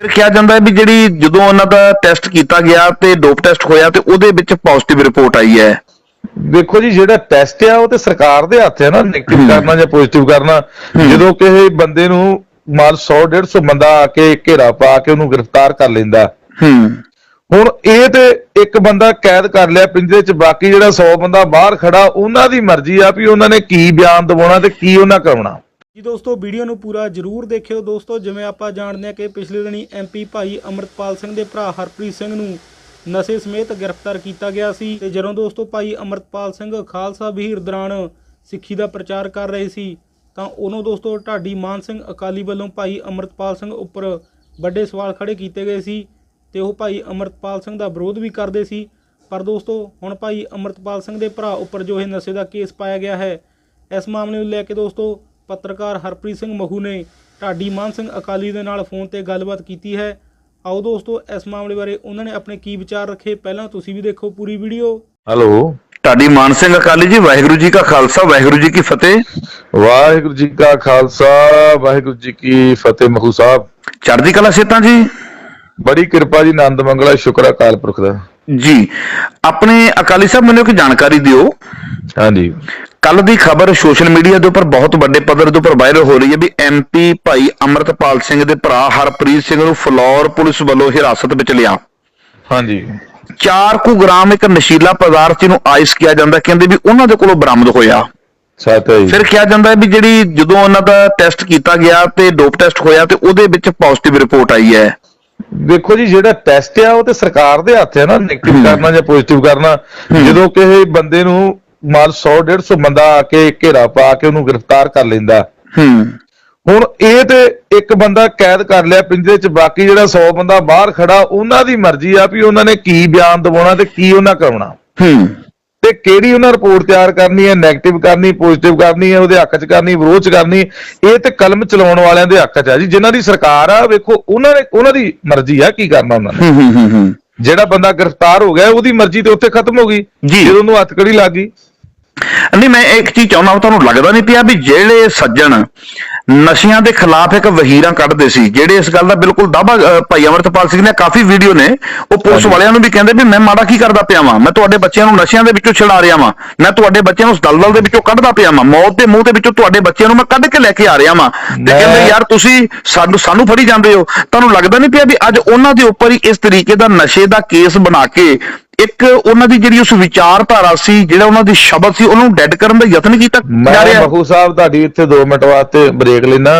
ਫਿਰ ਕਿਹਾ ਜਾਂਦਾ ਹੈ ਵੀ ਜਿਹੜੀ ਜਦੋਂ ਉਹਨਾਂ ਦਾ ਟੈਸਟ ਕੀਤਾ ਗਿਆ ਤੇ ਡੋਪ ਟੈਸਟ ਹੋਇਆ ਤੇ ਉਹਦੇ ਵਿੱਚ ਪੋਜ਼ਿਟਿਵ ਰਿਪੋਰਟ ਆਈ ਹੈ। ਦੇਖੋ ਜੀ ਜਿਹੜਾ ਟੈਸਟ ਆ ਉਹ ਤੇ ਸਰਕਾਰ ਦੇ ਹੱਥ ਹੈ ਨਾ ਨੈਗੇਟਿਵ। ਕਰਨਾ ਜਾਂ ਪੋਜ਼ਿਟਿਵ ਕਰਨਾ। ਜਦੋਂ ਕਿਸੇ ਬੰਦੇ ਨੂੰ ਮਾਲ 100 150 ਬੰਦਾ ਆ ਕੇ ਘੇਰਾ ਪਾ ਕੇ ਉਹਨੂੰ ਗ੍ਰਿਫਤਾਰ ਕਰ ਲੈਂਦਾ। ਹੂੰ। ਹੁਣ ਇਹ ਤੇ ਇੱਕ ਬੰਦਾ ਕੈਦ ਕਰ ਲਿਆ ਪਿੰਜਰੇ 'ਚ ਬਾਕੀ ਜਿਹੜਾ 100 ਬੰਦਾ ਬਾਹਰ ਖੜਾ ਉਹਨਾਂ ਦੀ ਮਰਜ਼ੀ ਆ ਵੀ ਉਹਨਾਂ ਨੇ ਕੀ ਬਿਆਨ ਦਿਵਾਉਣਾ ਤੇ ਕੀ ਉਹਨਾਂ ਕਰਾਉਣਾ ਜੀ ਦੋਸਤੋ, ਵੀਡੀਓ ਨੂੰ ਪੂਰਾ ਜਰੂਰ ਦੇਖਿਓ ਦੋਸਤੋ, ਜਿਵੇਂ ਆਪਾਂ ਜਾਣਦੇ ਹਾਂ ਕਿ ਪਿਛਲੇ ਦਿਨੀ ਐਮਪੀ ਭਾਈ ਅਮਰਤਪਾਲ ਸਿੰਘ ਦੇ ਭਰਾ ਹਰਪ੍ਰੀਤ ਸਿੰਘ ਨੂੰ ਨਸ਼ੇ ਸਮੇਤ ਗ੍ਰਿਫਤਾਰ ਕੀਤਾ ਗਿਆ ਸੀ ਤੇ ਜਦੋਂ ਦੋਸਤੋ ਭਾਈ ਅਮਰਤਪਾਲ ਸਿੰਘ ਖਾਲਸਾ ਵਹੀਰ ਦੌਰਾਨ ਸਿੱਖੀ ਦਾ ਪ੍ਰਚਾਰ ਕਰ ਰਹੇ ਸੀ, ਤਾਂ ਉਦੋਂ ਦੋਸਤੋ ਢਾਡੀ ਮਾਨ ਸਿੰਘ ਅਕਾਲੀ ਵੱਲੋਂ ਭਾਈ ਅਮਰਤਪਾਲ ਸਿੰਘ ਉੱਪਰ ਵੱਡੇ ਸਵਾਲ ਖੜੇ ਕੀਤੇ ਗਏ ਸੀ ਤੇ ਉਹ ਭਾਈ ਅਮਰਤਪਾਲ ਸਿੰਘ ਦਾ ਵਿਰੋਧ ਵੀ ਕਰਦੇ ਸੀ। ਪਰ ਦੋਸਤੋ, ਹੁਣ ਭਾਈ ਅਮਰਤਪਾਲ ਸਿੰਘ ਦੇ ਭਰਾ ਉੱਪਰ ਜੋ ਇਹ ਨਸ਼ੇ ਦਾ ਕੇਸ ਪਾਇਆ ਗਿਆ ਹੈ, ਇਸ ਮਾਮਲੇ ਨੂੰ ਲੈ ਕੇ ਦੋਸਤੋ ਪੱਤਰਕਾਰ ਹਰਪ੍ਰੀਤ ਸਿੰਘ ਮਹੂ ਨੇ ਢਾਡੀ ਮਾਨ ਸਿੰਘ ਅਕਾਲੀ ਦੇ ਨਾਲ ਫੋਨ ਤੇ ਗੱਲਬਾਤ ਕੀਤੀ ਹੈ। ਆਓ ਦੋਸਤੋ ਇਸ ਮਾਮਲੇ ਬਾਰੇ ਉਹਨਾਂ ਨੇ ਆਪਣੇ ਕੀ ਵਿਚਾਰ ਰੱਖੇ? ਪਹਿਲਾਂ ਤੁਸੀਂ ਵੀ ਦੇਖੋ ਪੂਰੀ ਵੀਡੀਓ। ਹੈਲੋ। ਢਾਡੀ ਮਾਨ ਸਿੰਘ ਅਕਾਲੀ ਜੀ ਵਾਹਿਗੁਰੂ ਜੀ ਕਾ ਖਾਲਸਾ ਵਾਹਿਗੁਰੂ ਜੀ ਕੀ ਫਤਿਹ। ਵਾਹਿਗੁਰੂ ਜੀ ਕਾ ਖਾਲਸਾ ਵਾਹਿਗੁਰੂ ਜੀ ਕੀ ਫਤਿਹ ਮਖੂ ਸਾਹਿਬ। ਚੜ੍ਹਦੀ ਕਲਾ ਸੇਤਾਂ ਜੀ? ਬੜੀ ਕਿਰਪਾ ਜੀ ਆਨੰਦ ਮੰਗਲਾ ਸ਼ੁਕਰ ਅਕਾਲ ਪੁਰਖ ਦਾ। ਜੀ। ਆਪਣੇ ਅਕਾਲੀ ਸਾਹਿਬ ਮੈਨੂੰ ਇੱਕ ਜਾਣਕਾਰੀ ਦਿਓ। ਹਾਂਜੀ। ਕੱਲ ਦੀ ਖਬਰ ਸੋਸ਼ਲ ਮੀਡੀਆ ਦੇ ਉੱਪਰ ਬਹੁਤ ਵੱਡੇ ਪੱਧਰ ਦੇ ਉੱਪਰ ਵਾਇਰਲ ਹੋ ਰਹੀ ਹੈ ਵੀ ਐਮਪੀ ਭਾਈ ਅਮਰਤਪਾਲ ਸਿੰਘ ਦੇ ਭਰਾ ਹਰਪ੍ਰੀਤ ਸਿੰਘ ਨੂੰ ਫਲੋਰ ਪੁਲਿਸ ਵੱਲੋਂ ਹਿਰਾਸਤ ਵਿੱਚ ਲਿਆ। ਹਾਂਜੀ। 4 ਕੁ ਗ੍ਰਾਮ ਇੱਕ ਨਸ਼ੀਲਾ ਪਦਾਰਥ ਜਿਹਨੂੰ ਆਈਸ ਕਿਹਾ ਜਾਂਦਾ ਕਹਿੰਦੇ ਵੀ ਉਹਨਾਂ ਦੇ ਕੋਲੋਂ ਬਰਾਮਦ ਹੋਇਆ। ਸਤ ਹੈ ਜੀ। ਫਿਰ ਕਿਹਾ ਜਾਂਦਾ ਵੀ ਜਿਹੜੀ ਜਦੋਂ ਉਹਨਾਂ ਦਾ ਟੈਸਟ ਕੀਤਾ ਗਿਆ ਤੇ ਡੋਪ ਟੈਸਟ ਹੋਇਆ ਤੇ ਉਹਦੇ ਵਿੱਚ ਪੋਜ਼ਿਟਿਵ ਰਿਪੋਰਟ ਆਈ ਹੈ। ਦੇਖੋ ਜੀ ਜਿਹੜਾ ਟੈਸਟ ਆ ਉਹ ਤੇ ਸਰਕਾਰ ਦੇ ਹੱਥ ਹੈ ਨਾ ਨੈਗੇਟਿਵ। ਕਰਨਾ ਜਾਂ ਪੋਜ਼ਿਟਿਵ ਕਰਨਾ। ਜਦੋਂ ਕਿਸੇ ਬੰਦੇ ਨੂੰ ਮਾਲ 100 150 ਬੰਦਾ ਆ ਕੇ ਘੇਰਾ ਪਾ ਕੇ ਉਹਨੂੰ ਗ੍ਰਿਫਤਾਰ ਕਰ ਲੈਂਦਾ। ਹੂੰ। ਹੁਣ ਇਹ ਤੇ ਇੱਕ ਬੰਦਾ ਕੈਦ ਕਰ ਲਿਆ ਪਿੰਜਰੇ 'ਚ ਬਾਕੀ ਜਿਹੜਾ 100 ਬੰਦਾ ਬਾਹਰ ਖੜਾ ਉਹਨਾਂ ਦੀ ਮਰਜ਼ੀ ਆ ਵੀ ਉਹਨਾਂ ਨੇ ਕੀ ਬਿਆਨ ਦਿਵਾਉਣਾ ਤੇ ਕੀ ਉਹਨਾਂ ਕਰਾਉਣਾ ਹੂੰ। ਤੇ ਕਿਹੜੀ ਉਹਨਾਂ ਰਿਪੋਰਟ ਤਿਆਰ ਕਰਨੀ ਹੈ? 네ਗੇਟਿਵ ਕਰਨੀ ਪੋਜ਼ਿਟਿਵ ਕਰਨੀ ਹੈ ਉਹਦੇ ਹੱਕ 'ਚ ਕਰਨੀ ਵਿਰੋਧ 'ਚ ਕਰਨੀ ਇਹ ਤੇ ਕਲਮ ਚਲਾਉਣ ਵਾਲਿਆਂ ਦੇ ਹੱਕ 'ਚ ਆ ਜੀ। ਜਿਨ੍ਹਾਂ ਦੀ ਸਰਕਾਰ ਆ ਵੇਖੋ ਉਹਨਾਂ ਨੇ ਉਹਨਾਂ ਦੀ ਮਰਜ਼ੀ ਆ ਕੀ ਕਰਨਾ ਉਹਨਾਂ ਨੇ। ਹੂੰ ਹੂੰ ਹੂੰ ਜਿਹੜਾ ਬੰਦਾ ਗ੍ਰਿਫਤਾਰ ਹੋ ਗਿਆ ਉਹਦੀ ਮਰਜ਼ੀ ਤੇ ਉੱਥੇ ਖਤਮ ਹੋ ਗਈ। ਜੀ। ਜਦੋਂ ਉਹਨੂੰ ਹੱਥਕੜੀ ਲੱਗ ਗਈ। ਨਹੀਂ ਮੈਂ ਇੱਕ ਚੀਜ਼ ਚਾਹੁੰਦਾ ਹਾਂ ਤੁਹਾਨੂੰ ਲੱਗਦਾ ਨਹੀਂ ਪਿਆ ਵੀ ਜਿਹੜੇ ਸੱਜਣ ਨਸ਼ਿਆਂ ਦੇ ਖਿਲਾਫ ਇੱਕ ਵਹੀਰਾਂ ਕੱਢਦੇ ਸੀ ਜਿਹੜੇ ਇਸ ਗੱਲ ਦਾ ਬਿਲਕੁਲ ਦਾਵਾ ਭਾਈ ਅਮਰਤਪਾਲ ਸਿੰਘ ਨੇ ਕਾਫੀ ਵੀਡੀਓ ਨੇ ਉਹ ਪੁਲਿਸ। ਵਾਲਿਆਂ ਨੂੰ ਵੀ ਕਹਿੰਦੇ ਵੀ ਮੈਂ ਮਾੜਾ ਕੀ ਕਰਦਾ ਪਿਆ ਵਾਂ ਮੈਂ ਤੁਹਾਡੇ ਬੱਚਿਆਂ ਨੂੰ ਨਸ਼ਿਆਂ ਦੇ ਵਿੱਚੋਂ ਛੁਡਾ ਰਿਹਾ ਵਾਂ ਮੈਂ ਤੁਹਾਡੇ ਬੱਚਿਆਂ ਨੂੰ ਉਸ ਦਲਦਲ ਦੇ ਵਿੱਚੋਂ ਕੱਢਦਾ ਪਿਆ ਵਾਂ ਮੌਤ ਦੇ ਮੂੰਹ ਦੇ ਵਿੱਚੋਂ ਤੁਹਾਡੇ ਬੱਚਿਆਂ ਨੂੰ ਮੈਂ ਕੱਢ ਕੇ ਲੈ ਕੇ ਆ ਰਿਹਾ ਵਾਂ ਤੇ ਕਹਿੰਦੇ ਯਾਰ ਤੁਸੀਂ ਸਾਨੂੰ ਸਾਨੂੰ ਫੜੀ ਜਾਂਦੇ ਹੋ ਤੁਹਾਨੂੰ ਲੱਗਦਾ ਨਹੀਂ ਪਿਆ ਵੀ ਅੱਜ ਉਹਨਾਂ ਦੇ ਉੱਪਰ ਹੀ ਇਸ ਤਰੀਕੇ ਦਾ ਨਸ਼ੇ ਦਾ ਕੇਸ ਬਣਾ ਕੇ ਇੱਕ ਉਹਨਾਂ ਦੀ ਜਿਹੜੀ ਉਸ ਵਿਚਾਰਧਾਰਾ ਸੀ ਜਿਹੜਾ ਉਹਨਾਂ ਦੀ ਸ਼ਬਦ ਸੀ ਉਹਨੂੰ ਡੈਡ ਕਰਨ ਦਾ ਯਤਨ ਕੀਤਾ ਜਾ ਮੈਂ ਰਿਹਾ ਬਖੂ ਸਾਹਿਬ ਤੁਹਾਡੀ ਇੱਥੇ 2 ਮਿੰਟ ਵਾਸਤੇ ਬ੍ਰੇਕ ਲੈਣਾ